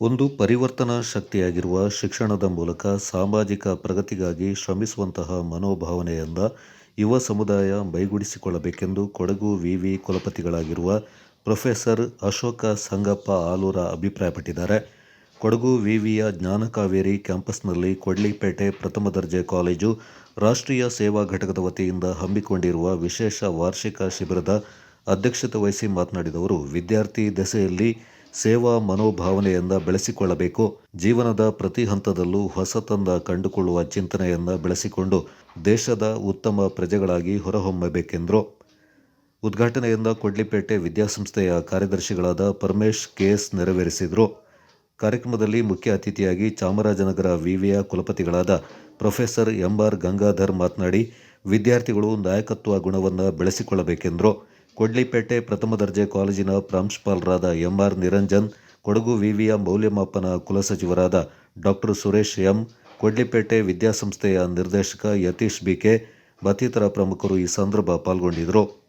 ಒಂದು ಪರಿವರ್ತನಾ ಶಕ್ತಿಯಾಗಿರುವ ಶಿಕ್ಷಣದ ಮೂಲಕ ಸಾಮಾಜಿಕ ಪ್ರಗತಿಗಾಗಿ ಶ್ರಮಿಸುವಂತಹ ಮನೋಭಾವನೆಯಿಂದ ಯುವ ಸಮುದಾಯ ಮೈಗೂಡಿಸಿಕೊಳ್ಳಬೇಕೆಂದು ಕೊಡಗು ವಿವಿ ಕುಲಪತಿಗಳಾಗಿರುವ ಪ್ರೊಫೆಸರ್ ಅಶೋಕ ಸಂಗಪ್ಪ ಆಲೂರ ಅಭಿಪ್ರಾಯಪಟ್ಟಿದ್ದಾರೆ. ಕೊಡಗು ವಿವಿಯ ಜ್ಞಾನಕಾವೇರಿ ಕ್ಯಾಂಪಸ್ನಲ್ಲಿ ಕೊಡ್ಲಿಪೇಟೆ ಪ್ರಥಮ ದರ್ಜೆ ಕಾಲೇಜು ರಾಷ್ಟ್ರೀಯ ಸೇವಾ ಘಟಕದ ವತಿಯಿಂದ ಹಮ್ಮಿಕೊಂಡಿರುವ ವಿಶೇಷ ವಾರ್ಷಿಕ ಶಿಬಿರದ ಅಧ್ಯಕ್ಷತೆ ವಹಿಸಿ ಮಾತನಾಡಿದ ಅವರು, ವಿದ್ಯಾರ್ಥಿ ದೆಸೆಯಲ್ಲಿ ಸೇವಾ ಮನೋಭಾವನೆಯಿಂದ ಬೆಳೆಸಿಕೊಳ್ಳಬೇಕು. ಜೀವನದ ಪ್ರತಿ ಹಂತದಲ್ಲೂ ಹೊಸತಂದ ಕಂಡುಕೊಳ್ಳುವ ಚಿಂತನೆಯಿಂದ ಬೆಳೆಸಿಕೊಂಡು ದೇಶದ ಉತ್ತಮ ಪ್ರಜೆಗಳಾಗಿ ಹೊರಹೊಮ್ಮಬೇಕೆಂದರು. ಉದ್ಘಾಟನೆಯಿಂದ ಕೊಡ್ಲಿಪೇಟೆ ವಿದ್ಯಾಸಂಸ್ಥೆಯ ಕಾರ್ಯದರ್ಶಿಗಳಾದ ಪರಮೇಶ್ ಕೆಎಸ್ ನೆರವೇರಿಸಿದರು. ಕಾರ್ಯಕ್ರಮದಲ್ಲಿ ಮುಖ್ಯ ಅತಿಥಿಯಾಗಿ ಚಾಮರಾಜನಗರ ವಿವಿಯ ಕುಲಪತಿಗಳಾದ ಪ್ರೊಫೆಸರ್ ಎಂಆರ್ ಗಂಗಾಧರ್ ಮಾತನಾಡಿ, ವಿದ್ಯಾರ್ಥಿಗಳು ನಾಯಕತ್ವ ಗುಣವನ್ನು ಬೆಳೆಸಿಕೊಳ್ಳಬೇಕೆಂದರು. ಕೊಡ್ಲಿಪೇಟೆ ಪ್ರಥಮ ದರ್ಜೆ ಕಾಲೇಜಿನ ಪ್ರಾಂಶುಪಾಲರಾದ ಎಂಆರ್ ನಿರಂಜನ್, ಕೊಡಗು ವಿವಿಯ ಮೌಲ್ಯಮಾಪನ ಕುಲಸಚಿವರಾದ ಡಾಕ್ಟರ್ ಸುರೇಶ್ ಎಂ, ಕೊಡ್ಲಿಪೇಟೆ ವಿದ್ಯಾಸಂಸ್ಥೆಯ ನಿರ್ದೇಶಕ ಯತೀಶ್ ಬಿಕೆ ಮತ್ತಿತರ ಪ್ರಮುಖರು ಈ ಸಂದರ್ಭ ಪಾಲ್ಗೊಂಡಿದ್ದರು.